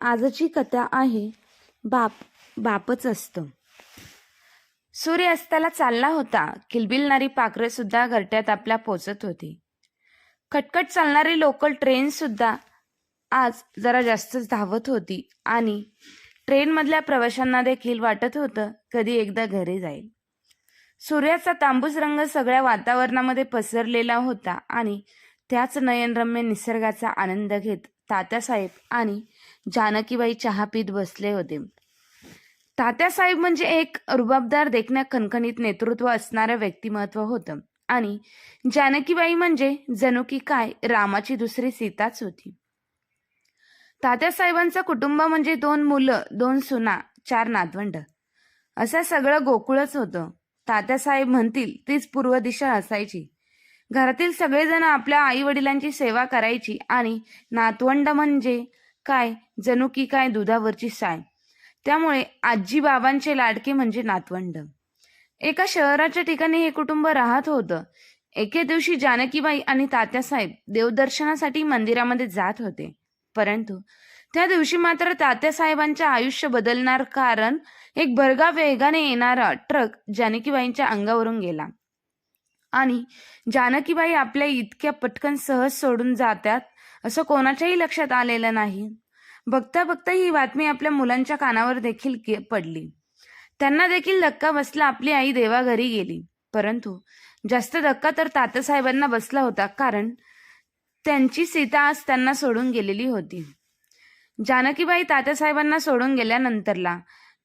आजची कथा आहे बाप बापच असतं. सूर्य अस्ताला चालला होता. किलबिलणारी पाखरं सुद्धा घरट्यात आपल्या पोचत होती. खटखट चालणारी लोकल ट्रेन सुद्धा आज जरा जास्तच धावत होती आणि ट्रेनमधल्या प्रवाशांना देखील वाटत होतं कधी एकदा घरी जाईल. सूर्याचा तांबूस रंग सगळ्या वातावरणामध्ये पसरलेला होता आणि त्याच नयनरम्य निसर्गाचा आनंद घेत तात्यासाहेब आणि जानकीबाई चहा पीत बसले होते. तात्यासाहेब म्हणजे एक रुबाबदार देखण्या खणखणीत नेतृत्व असणारं व्यक्तिमत्व होतं. आणि जानकीबाई म्हणजे जणू की काय रामाची दुसरी सीताच होती. तात्यासाहेबांचं कुटुंब म्हणजे दोन मुलं दोन सुना चार नातवंड. असं सगळं गोकुळच होतं. तात्यासाहेब म्हणतील तीच पूर्व दिशा असायची. घरातील सगळेजण आपल्या आई वडिलांची सेवा करायची आणि नातवंड म्हणजे काय? जणू की काय? दुधावरची साय. त्यामुळे आजी बाबांचे लाडके म्हणजे नातवंड. एका शहराच्या ठिकाणी हे कुटुंब राहत होतं. एके दिवशी जानकीबाई आणि तात्यासाहेब देवदर्शनासाठी मंदिरामध्ये जात होते. परंतु त्या दिवशी मात्र तात्यासाहेबांचे आयुष्य बदलणार कारण एक भरगा वेगाने येणारा ट्रक जानकीबाईंच्या अंगावरून गेला. आणि जानकीबाई आपल्या इतक्या पटकन सहज सोडून जातात असं कोणाच्याही लक्षात आलेलं नाही. बघता बघता ही बातमी आपल्या मुलांच्या कानावर देखील के- पडली. त्यांना देखील धक्का बसला आपली आई देवाघरी गेली. परंतु जास्त धक्का तर तात्यासाहेबांना बसला होता कारण त्यांची सीता आज त्यांना सोडून गेलेली होती. जानकीबाई तात्यासाहेबांना सोडून गेल्यानंतरला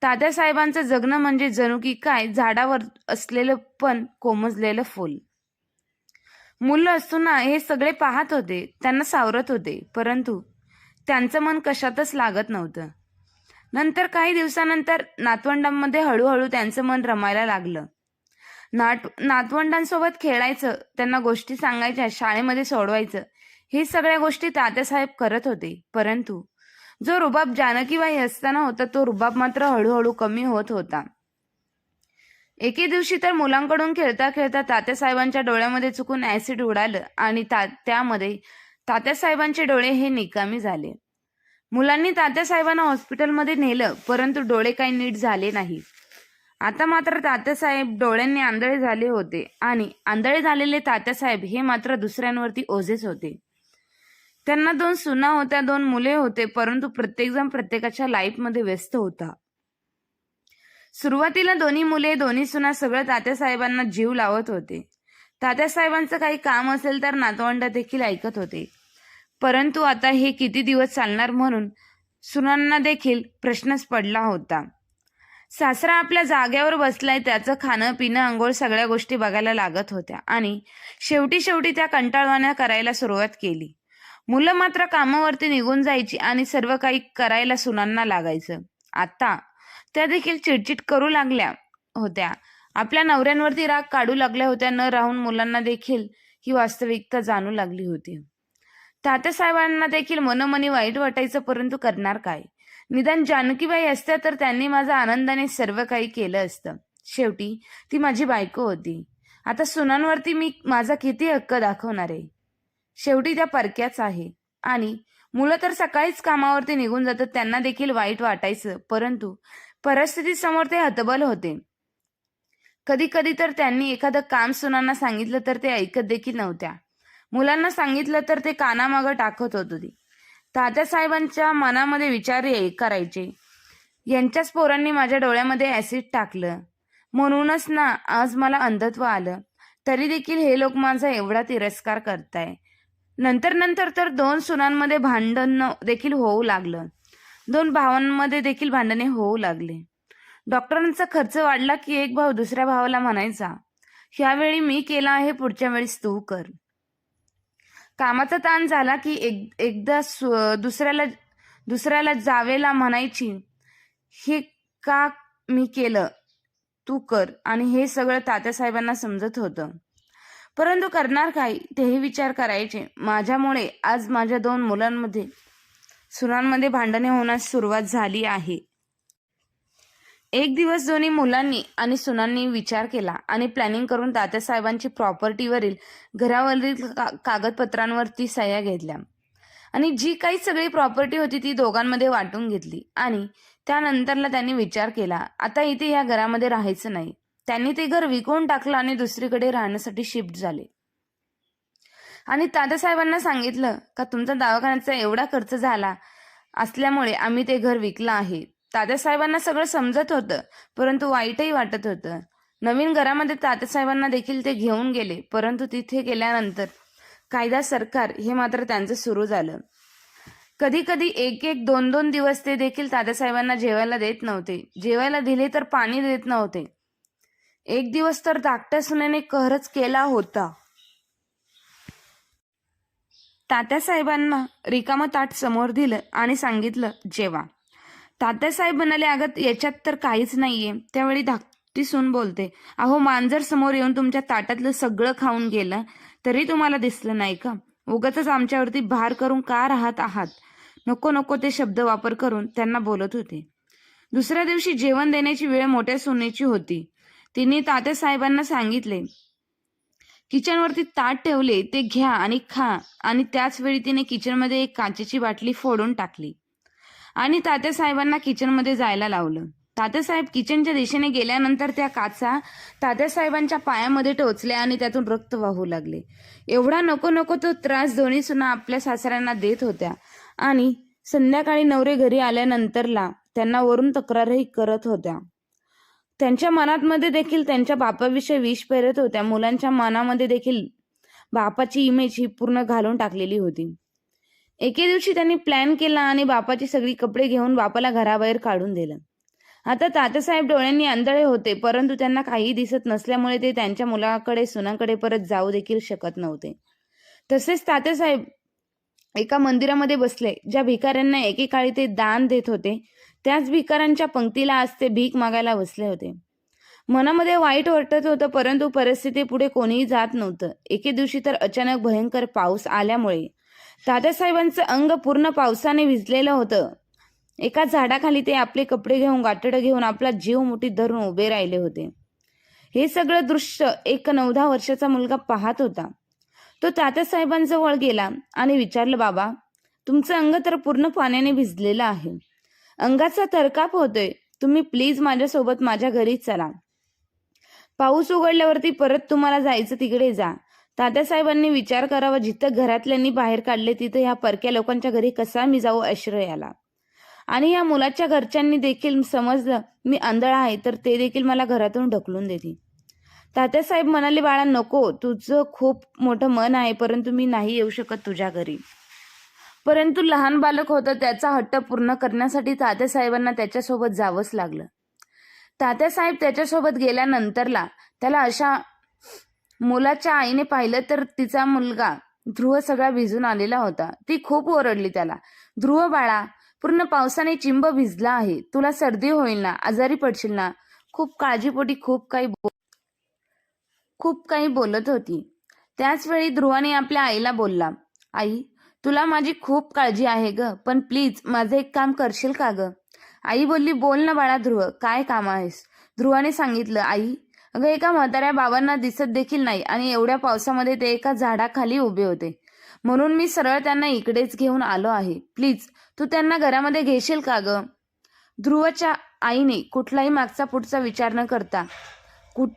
तात्यासाहेबांचं जगणं म्हणजे जणू की काय झाडावर असलेलं पण कोमजलेलं फूल. मुलं असताना हे सगळे पाहत होते त्यांना सावरत होते परंतु त्यांचं मन कशातच लागत नव्हतं. नंतर काही दिवसानंतर नातवंडांमध्ये हळूहळू त्यांचं मन रमायला लागलं. नाट नातवंडांसोबत खेळायचं त्यांना गोष्टी सांगायच्या शाळेमध्ये सोडवायचं हे सगळ्या गोष्टी तात्यासाहेब करत होते. परंतु जो रुबाब जानकीबाई असताना होता तो रुबाब मात्र हळूहळू कमी होत होता. एके दिवशी तर मुलांकडून खेळता खेळता तात्यासाहेबांच्या डोळ्यामध्ये चुकून ऍसिड उडालं आणि ता त्यामध्ये तात्यासाहेबांचे डोळे हे निकामी झाले. मुलांनी तात्यासाहेबांना हॉस्पिटलमध्ये नेलं परंतु डोळे काही नीट झाले नाही. आता मात्र तात्यासाहेब डोळ्यांनी आंधळे झाले होते आणि आंधळे झालेले तात्यासाहेब हे मात्र दुसऱ्यांवरती ओझेच होते. त्यांना दोन सुना होत्या दोन मुले होते परंतु प्रत्येकजण प्रत्येकाच्या लाईफमध्ये व्यस्त होता. सुरुवातीला दोन्ही मुले दोन्ही सुना सगळं तात्यासाहेबांना जीव लावत होते. तात्यासाहेबांचं काही काम असेल तर नातवंड देखील ऐकत होते. परंतु आता हे किती दिवस चालणार म्हणून सुनांना देखील प्रश्नच पडला होता. सासरा आपल्या जाग्यावर बसलाय त्याचं खाणं पिणं आंघोळ सगळ्या गोष्टी बघायला लागत होत्या आणि शेवटी शेवटी त्या कंटाळवाण्या करायला सुरुवात केली. मुलं मात्र कामावरती निघून जायची आणि सर्व काही करायला सुनांना लागायचं. आता त्या देखील चिडचिड करू लागल्या होत्या. आपल्या नवऱ्यांवरती राग काढू लागल्या होत्या न राहून मुलांना देखील ही वास्तविकता जाणू लागली होती. तात्यासाहेबांना देखील मनोमनी वाईट वाटायचं परंतु करणार काय? निदान जानकीबाई असत्या तर त्यांनी माझा आनंदाने सर्व काही केलं असतं. शेवटी ती माझी बायको होती. आता सुनांवरती मी माझा किती हक्क दाखवणार? आहे शेवटी त्या परक्याच आहे. आणि मुलं तर सकाळीच कामावरती निघून जातात त्यांना देखील वाईट वाटायचं परंतु परिस्थिती समोर ते हतबल होते. कधी कधी तर त्यांनी एखादं काम सुनांना सांगितलं तर ते ऐकत देखील नव्हत्या. मुलांना सांगितलं तर ते कानामागं टाकत होत. होती तात्यासाहेबांच्या मनामध्ये विचार ये करायचे. यांच्याच पोरांनी माझ्या डोळ्यामध्ये ऍसिड टाकलं. म्हणूनच ना आज मला अंधत्व आलं. तरी देखील हे लोक माझा एवढा तिरस्कार करताय. नंतर नंतर तर दोन सुनांमध्ये भांडण देखील होऊ लागलं. दोन भावांमध्ये देखील भांडणे होऊ लागले. डॉक्टरांचा खर्च वाढला की एक भाऊ दुसऱ्या भावाला म्हणायचा ह्यावेळी मी केला आहे पुढच्या वेळेस तू कर. कामाचा ताण झाला की एक एकदा दुसऱ्याला दुसऱ्याला जावेला म्हणायची हे का मी केलं? तू कर. आणि हे सगळं तात्यासाहेबांना समजत होतं. परंतु करणार काय? तेही विचार करायचे. माझ्यामुळे आज माझ्या दोन मुलांमध्ये सुनांमध्ये भांडणे होण्यास सुरुवात झाली आहे. एक दिवस दोन्ही मुलांनी आणि सुनांनी विचार केला आणि प्लॅनिंग करून तात्यासाहेबांची प्रॉपर्टीवरील घरावरील का कागदपत्रांवरती सह्या घेतल्या. आणि जी काही सगळी प्रॉपर्टी होती ती दोघांमध्ये वाटून घेतली आणि त्यानंतरला त्यांनी विचार केला आता इथे या घरामध्ये राहायचं नाही. त्यांनी ते घर विकून टाकलं आणि दुसरीकडे राहण्यासाठी शिफ्ट झाले. आणि तात्यासाहेबांना सांगितलं का तुमचा दवाखान्याचा एवढा खर्च झाला असल्यामुळे आम्ही ते घर विकलं आहे. तात्यासाहेबांना सगळं समजत होतं परंतु वाईटही वाटत होतं. नवीन घरामध्ये तात्यासाहेबांना देखील ते घेऊन गेले परंतु तिथे गेल्यानंतर कायदा सरकार हे मात्र त्यांचं सुरू झालं. कधी कधी एक एक दोन दोन दिवस ते देखील तात्यासाहेबांना जेवायला देत नव्हते. जेवायला दिले तर पाणी देत नव्हते. एक दिवस तर धाकट्या सुनेने कहरच केला होता. तात्यासाहेबांना रिकामं ताट समोर दिलं आणि सांगितलं जेवा. तात्यासाहेब म्हणाले अगं याच्यात तर काहीच नाहीये. त्यावेळी धाकटी सून बोलते अहो मांजर समोर येऊन तुमच्या ताटातलं सगळं खाऊन गेलं तरी तुम्हाला दिसलं नाही का? उगाच आमच्यावरती भार करून का राहत आहात? नको नको ते शब्द वापर करून त्यांना बोलत होते. दुसऱ्या दिवशी जेवण देण्याची वेळ मोठ्या सुनेची होती. तिने तात्यासाहेबांना सांगितले किचनवरती ताट ठेवले ते घ्या आणि खा. आणि त्याच वेळी तिने किचनमध्ये एक काचेची बाटली फोडून टाकली. आणि तात्यासाहेबांना किचनमध्ये जायला लावलं. तात्यासाहेब किचनच्या दिशेने गेल्यानंतर त्या काचा तात्यासाहेबांच्या पायामध्ये टोचल्या आणि त्यातून रक्त वाहू लागले. एवढा नको नको तो त्रास दोन्ही सुना आपल्या सासऱ्यांना देत होत्या. आणि संध्याकाळी नवरे घरी आल्यानंतरला त्यांना वरून तक्रारही करत होत्या. त्यांच्या मनात मध्ये देखील त्यांच्या बापाविषयी विष पेरत होत्या. मुलांच्या मनामध्ये देखील बापाची इमेज ही पूर्ण घालून टाकलेली होती. एके दिवशी त्यांनी प्लॅन केला आणि बापाची सगळी कपडे घेऊन बापाला घराबाहेर काढून दिलं. आता तात्यासाहेब डोळ्यांनी आंधळे होते परंतु त्यांना काही दिसत नसल्यामुळे ते त्यांच्या मुलाकडे सुनाकडे परत जाऊ देखील शकत नव्हते. तसेच तात्यासाहेब एका मंदिरामध्ये बसले. ज्या भिकाऱ्यांना एकेकाळी ते दान देत होते त्याच भिकारांच्या पंक्तीला आज ते भीक मागायला बसले होते. मनामध्ये वाईट वाटत होतं परंतु परिस्थिती पुढे कोणीही जात नव्हतं. एके दिवशी तर अचानक भयंकर पाऊस आल्यामुळे दादासाहेबांचं अंग पूर्ण पावसाने भिजलेलं होतं. एका झाडाखाली ते आपले कपडे घेऊन गाठडं घेऊन आपला जीव मुठीत धरून उभे राहिले होते. हे सगळं दृश्य एक नऊ दहा वर्षाचा मुलगा पाहत होता. तो तात्यासाहेबांजवळ गेला आणि विचारलं बाबा तुमचं अंग तर पूर्ण पाण्याने भिजलेलं आहे. अंगाचा तरकाप होतोय. तुम्ही प्लीज माझ्यासोबत माझ्या घरी चला. पाऊस उघडल्यावरती परत तुम्हाला जायचं तिकडे जा. तात्यासाहेबांनी विचार करावा जिथं घरातल्यांनी बाहेर काढले तिथं ह्या परक्या लोकांच्या घरी कसा मी जाऊ आश्रयाला. आणि या मुलाच्या घरच्यांनी देखील समजलं मी आंधळा आहे तर ते देखील मला घरातून ढकलून देतील. तात्यासाहेब म्हणाले बाळा नको. तुझं खूप मोठं मन आहे परंतु मी नाही येऊ शकत तुझ्या घरी. परंतु लहान बालक होतं त्याचा हट्ट पूर्ण करण्यासाठी तात्यासाहेबांना त्याच्यासोबत जावंच लागलं. तात्यासाहेब त्याच्यासोबत गेल्यानंतरला त्याला अशा मुलाच्या आईने पाहिलं तर तिचा मुलगा ध्रुव सगळा भिजून आलेला होता. ती खूप ओरडली त्याला. ध्रुव बाळा पूर्ण पावसाने चिंब भिजला आहे. तुला सर्दी होईल ना आजारी पडशील ना खूप काळजीपोटी खूप काही खूप काही बोलत होती. त्याच वेळी ध्रुवाने आपल्या आईला बोलला आई तुला माझी खूप काळजी आहे ग पण प्लीज माझं एक काम करशील का ग? आई बोलली बोल ना बाळा ध्रुव काय काम आहेस? ध्रुवाने सांगितलं आई अगं एका म्हाताऱ्या बाबांना दिसत देखील नाही आणि एवढ्या पावसामध्ये ते एका झाडाखाली उभे होते. म्हणून मी सरळ त्यांना इकडेच घेऊन आलो आहे. प्लीज तू त्यांना घरामध्ये घेशील का ग? ध्रुवच्या आईने कुठलाही मागचा पुढचा विचार न करता कुठ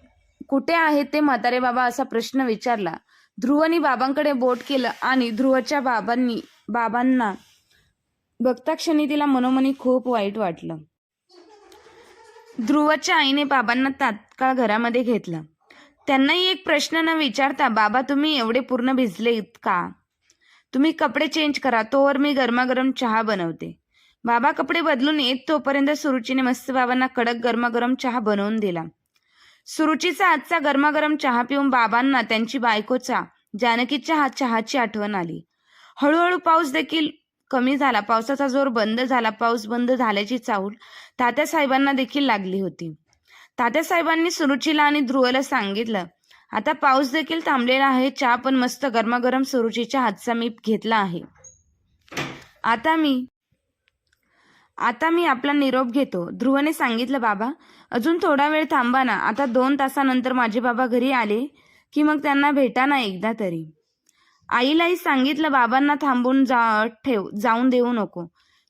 कुठे आहेत ते म्हातारे बाबा? असा प्रश्न विचारला. ध्रुवनी बाबांकडे बोट केलं आणि ध्रुवच्या बाबांनी बाबांना बघता क्षणी तिला मनोमनी खूप वाईट वाटलं. ध्रुवच्या आईने बाबांना तात्काळ घरामध्ये घेतलं. त्यांनाही एक प्रश्न न विचारता बाबा तुम्ही एवढे पूर्ण भिजले का? तुम्ही कपडे चेंज करा तोवर मी गरमागरम चहा बनवते. बाबा कपडे बदलून येत तोपर्यंत सुरुचीने मस्त बाबांना कडक गरमागरम चहा बनवून दिला. सुरुचीचा आजचा गरमागरम चहा पिऊन बाबांना त्यांची बायकोचा जानकीच्या हा चहाची आठवण आली. हळूहळू पाऊस देखील कमी झाला. पावसाचा जोर बंद झाला. पाऊस बंद झाल्याची चाहूल तात्यासाहेबांना देखील लागली होती. तात्या साहेबांनी सुरुचीला आणि ध्रुवला सांगितलं आता पाऊस देखील थांबलेला आहे. चहा पण मस्त गरमागरम सुरुचीच्या हातचा मी घेतला आहे. आता मी आता मी आपला निरोप घेतो. ध्रुवने सांगितलं बाबा अजून थोडा वेळ थांबा ना. आता दोन तासानंतर माझे बाबा घरी आले की मग त्यांना भेटा ना एकदा तरी. आईलाही सांगितलं बाबांना थांबून जा ठेव जाऊन देऊ नको.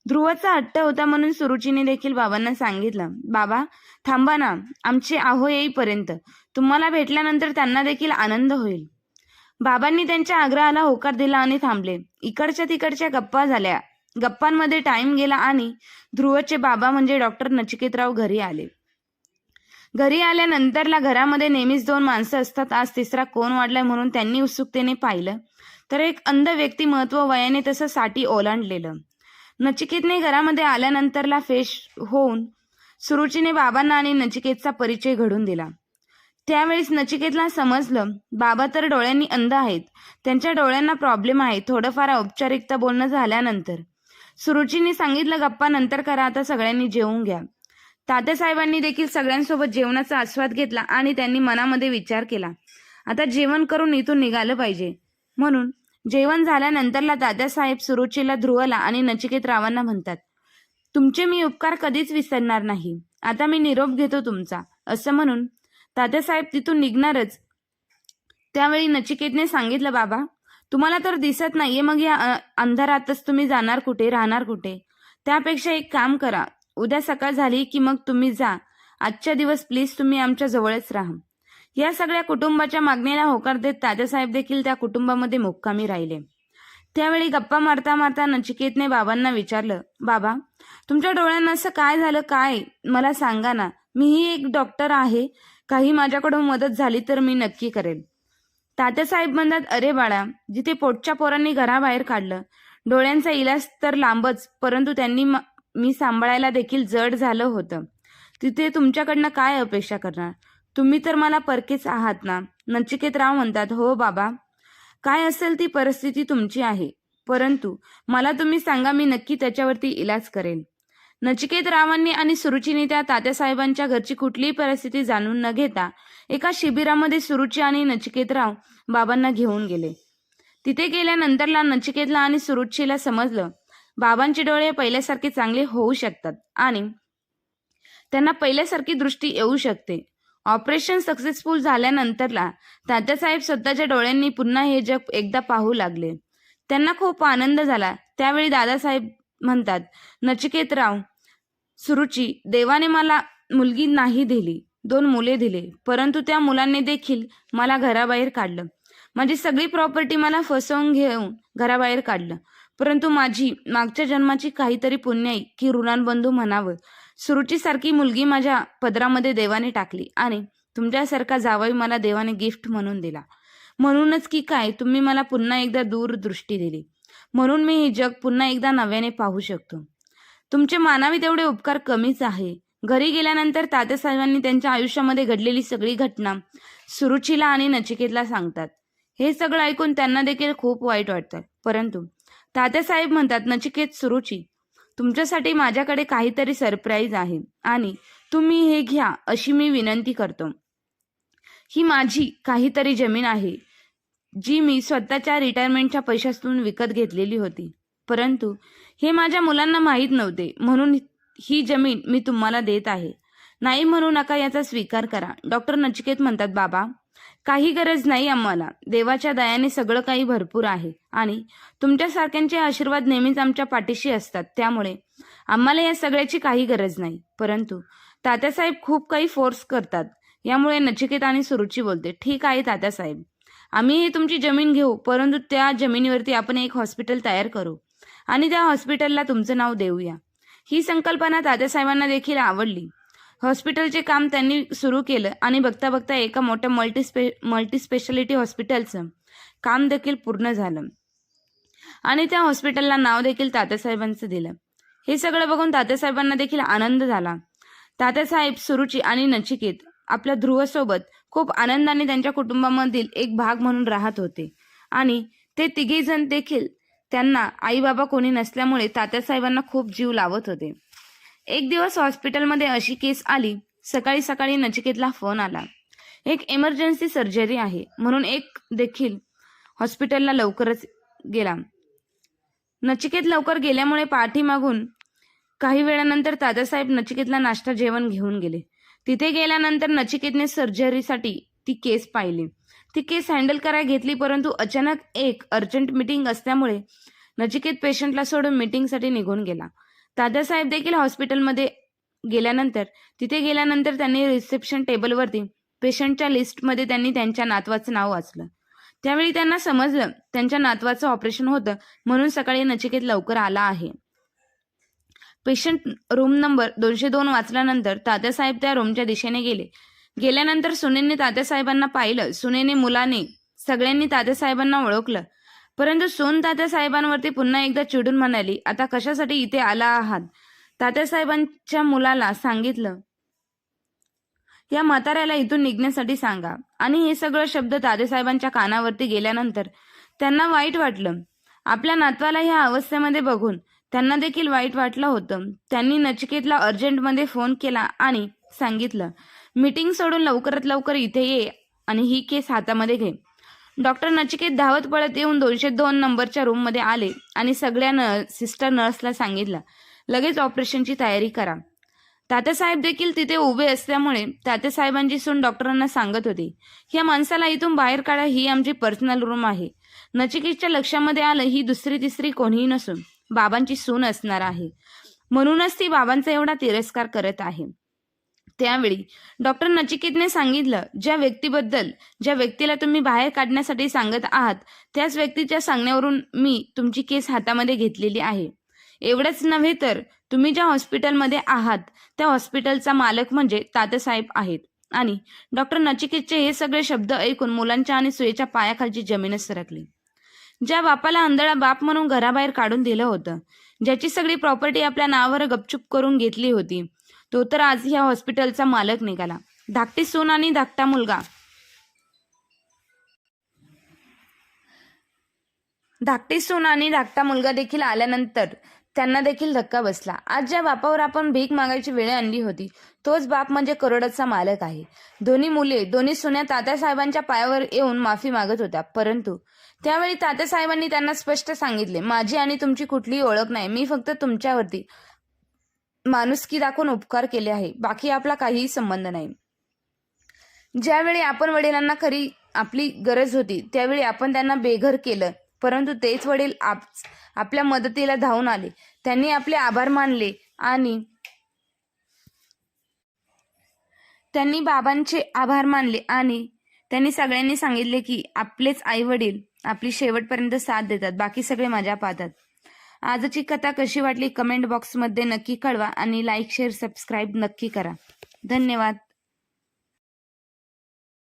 ध्रुवचा हट्ट होता म्हणून सुरुचीने देखील बाबांना सांगितलं बाबा थांबा ना. आमचे आहो येईपर्यंत. तुम्हाला भेटल्यानंतर त्यांना देखील आनंद होईल. बाबांनी त्यांच्या आग्रहाला होकार दिला आणि थांबले. इकडच्या तिकडच्या गप्पा झाल्या. गप्पांमध्ये टाइम गेला आणि ध्रुवचे बाबा म्हणजे डॉक्टर नचिकेतराव घरी आले. घरी आल्यानंतरला घरामध्ये नेहमीच दोन माणसं असतात. आज तिसरा कोण वाढलाय म्हणून त्यांनी उत्सुकतेने पाहिलं. तर एक अंध व्यक्तिमत्व वयाने तसं साठी ओलांडलेलं. नचिकेतने घरामध्ये आल्यानंतरला फेश होऊन सुरुचीने बाबांना आणि नचिकेतचा परिचय घडून दिला. त्यावेळेस नचिकेतला समजलं बाबा तर डोळ्यांनी अंध आहेत. त्यांच्या डोळ्यांना प्रॉब्लेम आहे. थोडंफार औपचारिकता बोलणं झाल्यानंतर सुरुचीने सांगितलं गप्पा नंतर करा आता सगळ्यांनी जेवून घ्या. तात्यासाहेबांनी देखील सगळ्यांसोबत जेवणाचा आस्वाद घेतला आणि त्यांनी मनामध्ये विचार केला आता जेवण करून इथून निघालं पाहिजे. म्हणून जेवण झाल्यानंतरला दादासाहेब सुरुचीला ध्रुवला आणि नचिकेत रावांना म्हणतात तुमचे मी उपकार कधीच विसरणार नाही आता मी निरोप घेतो तुमचा. असं म्हणून तात्यासाहेब तिथून निघणारच. त्यावेळी नचिकेतने सांगितलं बाबा तुम्हाला तर दिसत नाहीये मग या अंधारातच तुम्ही जाणार कुठे राहणार कुठे? त्यापेक्षा एक काम करा. उद्या सकाळ झाली की मग तुम्ही जा. आजच्या दिवस प्लीज तुम्ही आमच्या जवळच राहा. या सगळ्या कुटुंबाच्या मागणीला होकार देत तात्यासाहेब देखील त्या कुटुंबामध्ये मुक्कामी राहिले. त्यावेळी गप्पा मारता मारता नचिकेतने बाबांना विचारलं बाबा तुमच्या डोळ्यांना असं काय झालं? काय? मला सांगा ना. मीही एक डॉक्टर आहे. काही माझ्याकडून मदत झाली तर मी नक्की करेल तात्यासाहेब म्हणतात अरे बाळा जिथे पोटच्या पोरांनी घराबाहेर काढलं डोळ्यांचा इलाज तर लांबच परंतु त्यांनी म- मी सांभाळायला देखील जड झालं होतं. तिथे तुमच्याकडनं काय अपेक्षा करणार? तुम्ही तर मला परकेच आहात ना? नचिकेत राव म्हणतात हो बाबा काय असेल ती परिस्थिती तुमची आहे. परंतु मला तुम्ही सांगा मी नक्की त्याच्यावरती इलाज करेन. नचिकेत रावांनी आणि सुरुचीने त्या तात्यासाहेबांच्या घरची कुठलीही परिस्थिती जाणून न घेता एका शिबिरामध्ये सुरुची आणि नचिकेतराव बाबांना घेऊन गेले. तिथे गेल्यानंतरला नचिकेतला आणि सुरुचीला समजलं बाबांचे डोळे पहिल्यासारखे चांगले होऊ शकतात आणि त्यांना पहिल्यासारखी दृष्टी येऊ शकते. ऑपरेशन सक्सेसफुल झाल्यानंतरला तात्यासाहेब स्वतःच्या डोळ्यांनी पुन्हा हे जग एकदा पाहू लागले. त्यांना खूप आनंद झाला. त्यावेळी दादासाहेब म्हणतात नचिकेतराव सुरुची देवाने मला मुलगी नाही दिली दोन मुले दिले परंतु त्या मुलांनी देखील मला घराबाहेर काढलं. माझी सगळी प्रॉपर्टी मला फसवून घेऊन घराबाहेर काढलं. परंतु माझी मागच्या जन्माची काहीतरी पुण्य आहे की ऋणांबंधू म्हणावं. सुरुचीसारखी मुलगी माझ्या पदरामध्ये देवाने टाकली आणि तुमच्यासारखा जावई मला देवाने गिफ्ट म्हणून दिला. म्हणूनच की काय तुम्ही मला पुन्हा एकदा दूरदृष्टी दिली. म्हणून मी हे जग पुन्हा एकदा नव्याने पाहू शकतो. तुमचे मानावी तेवढे उपकार कमीच आहे. घरी गेल्यानंतर तात्यासाहेबांनी त्यांच्या आयुष्यामध्ये घडलेली सगळी घटना सुरुचीला आणि नचिकेतला सांगतात. हे सगळं ऐकून त्यांना देखील खूप वाईट वाटतं. परंतु तात्यासाहेब म्हणतात नचिकेत सुरुची तुमच्यासाठी माझ्याकडे काहीतरी सरप्राईज आहे आणि तुम्ही हे घ्या अशी मी विनंती करतो. ही माझी काहीतरी जमीन आहे जी मी स्वतःच्या रिटायरमेंटच्या पैशातून विकत घेतलेली होती. परंतु हे माझ्या मुलांना माहीत नव्हते. म्हणून ही जमीन मी तुम्हाला देत आहे. नाही म्हणू नका याचा स्वीकार करा. डॉक्टर नचिकेत म्हणतात बाबा काही गरज नाही आम्हाला. देवाच्या दयाने सगळं काही भरपूर आहे. आणि तुमच्यासारख्यांचे आशीर्वाद नेहमीच आमच्या पाठीशी असतात. त्यामुळे आम्हाला या सगळ्याची काही गरज नाही. परंतु तात्यासाहेब खूप काही फोर्स करतात. यामुळे नचिकेत आणि सुरुची बोलते ठीक आहे तात्यासाहेब. आम्ही तुमची जमीन घेऊ परंतु त्या जमिनीवरती आपण एक हॉस्पिटल तयार करू. आणि त्या हॉस्पिटलला तुमचं नाव देऊया. ही संकल्पना तात्यासाहेबांना देखील आवडली. हॉस्पिटलचे काम त्यांनी सुरू केलं आणि बघता बघता एका मोठ्या मल्टीस्पे मल्टीस्पेशालिटी हॉस्पिटलचं काम देखील पूर्ण झालं. आणि त्या हॉस्पिटलला नाव देखील तात्यासाहेबांचं दिलं. हे सगळं बघून तात्यासाहेबांना देखील आनंद झाला. तात्यासाहेब सुरुची आणि नचिकेत आपल्या ध्रुवसोबत खूप आनंदाने त्यांच्या कुटुंबामधील एक भाग म्हणून राहत होते. आणि ते तिघेजण देखील त्यांना आई बाबा कोणी नसल्यामुळे तात्यासाहेबांना खूप जीव लावत होते. एक दिवस हॉस्पिटलमध्ये अशी केस आली सकाळी सकाळी नचिकेतला फोन आला. एक इमर्जन्सी सर्जरी आहे म्हणून एक देखील हॉस्पिटलला लवकरच गेला. नचिकेत लवकर गेल्यामुळे पाठीमागून काही वेळानंतर तात्यासाहेब नचिकेतला नाश्ता जेवण घेऊन गेले. तिथे गेल्यानंतर नचिकेतने सर्जरीसाठी ती केस पाहिली. ती केस हँडल करायला घेतली परंतु अचानक एक अर्जंट मीटिंग असल्यामुळे नचिकेत पेशंटला सोडून मीटिंगसाठी निघून गेला. दादासाहेब देखील हॉस्पिटलमध्ये गेल्यानंतर तिथे गेल्यानंतर त्यांनी रिसेप्शन टेबलवरती पेशंटच्या लिस्टमध्ये त्यांनी त्यांच्या नातवाचं नाव वाचलं. त्यावेळी त्यांना समजलं त्यांच्या नातवाचं ऑपरेशन होतं म्हणून सकाळी नचिकेत लवकर आला आहे. पेशंट रूम नंबर दोनशे दोन वाचल्यानंतर तात्यासाहेब त्या रूमच्या दिशेने गेले. गेल्यानंतर सुनेने तात्यासाहेबांना पाहिलं. सुनेने मुलाने सगळ्यांनी तात्यासाहेबांना ओळखलं. परंतु सून तात्यासाहेबांवरती पुन्हा एकदा चिडून म्हणाली आता कशासाठी इथे आला आहात? तात्यासाहेबांच्या मुलाला सांगितलं या म्हाताऱ्याला इथून निघण्यासाठी सांगा. आणि हे सगळं शब्द तात्यासाहेबांच्या कानावरती गेल्यानंतर त्यांना वाईट वाटलं. आपल्या नातवाला ह्या अवस्थेमध्ये बघून त्यांना देखील वाईट वाटलं होतं. त्यांनी नचिकेतला अर्जंटमध्ये फोन केला आणि सांगितलं मीटिंग सोडून लवकरात लवकर इथे ये आणि ही केस हातामध्ये घे. डॉक्टर नचिकेत धावत पळत येऊन दोनशे दोन नंबरच्या रूममध्ये आले आणि सगळ्या न सिस्टर नर्सला सांगितलं लगेच ऑपरेशनची तयारी करा. तात्यासाहेब देखील तिथे उभे असल्यामुळे तात्यासाहेबांची सून डॉक्टरांना सांगत होती या माणसाला इथून बाहेर काढा ही आमची पर्सनल रूम आहे. नचिकेतच्या लक्षामध्ये आलं ही दुसरी तिसरी कोणीही नसून. बाबांची सून असणार आहे. म्हणूनच ती बाबांचा एवढा तिरस्कार करत आहे. त्यावेळी डॉक्टर नचिकेतने सांगितलं ज्या व्यक्तीबद्दल ज्या व्यक्तीला तुम्ही बाहेर काढण्यासाठी सांगत आहात त्याच व्यक्तीच्या सांगण्यावरून मी तुमची केस हातामध्ये घेतलेली आहे. एवढंच नव्हे तर तुम्ही ज्या हॉस्पिटलमध्ये आहात त्या हॉस्पिटलचा मालक म्हणजे तातासाहेब आहेत. आणि डॉक्टर नचिकेतचे हे सगळे शब्द ऐकून मुलांच्या आणि सुयेच्या पायाखालची जमीनच सरकली. ज्या बापाला आंधळा बाप म्हणून घराबाहेर काढून दिलं होतं. ज्याची सगळी प्रॉपर्टी आपल्या नावावर गपचूप करून घेतली होती. तो तर आज ह्या हॉस्पिटलचा मालक निघाला. धाकटी सून आणि धाकटा मुलगा. धाकटी सून आणि धाकटा मुलगा देखील आल्यानंतर त्यांना देखील धक्का बसला. आज ज्या बापावर आपण भीक मागायची वेळ आणली होती तोच बाप म्हणजे करोडाचा मालक आहे. दोन्ही मुले दोन्ही सुन्या तात्यासाहेबांच्या पायावर येऊन माफी मागत होत्या. परंतु त्यावेळी तात्यासाहेबांनी त्यांना स्पष्ट सांगितले माझी आणि तुमची कुठलीही ओळख नाही. मी फक्त तुमच्यावरती माणुसकी दाखवून उपकार केले आहे. बाकी आपला काहीही संबंध नाही. ज्यावेळी आपण वडिलांना खरी आपली गरज होती त्यावेळी आपण त्यांना बेघर केलं. परंतु तेच वडील आप आपल्या मदतीला धावून आले. त्यांनी आपले आभार मानले आणि त्यांनी बाबांचे आभार मानले आणि त्यांनी सगळ्यांनी सांगितले की आपलेच आई वडील आपली शेवटपर्यंत साथ देतात. बाकी सगळे मजा पाहतात आजची कथा कशी वाटली? कमेंट बॉक्समध्ये नक्की कळवा आणि लाईक शेअर सबस्क्राईब नक्की करा. धन्यवाद.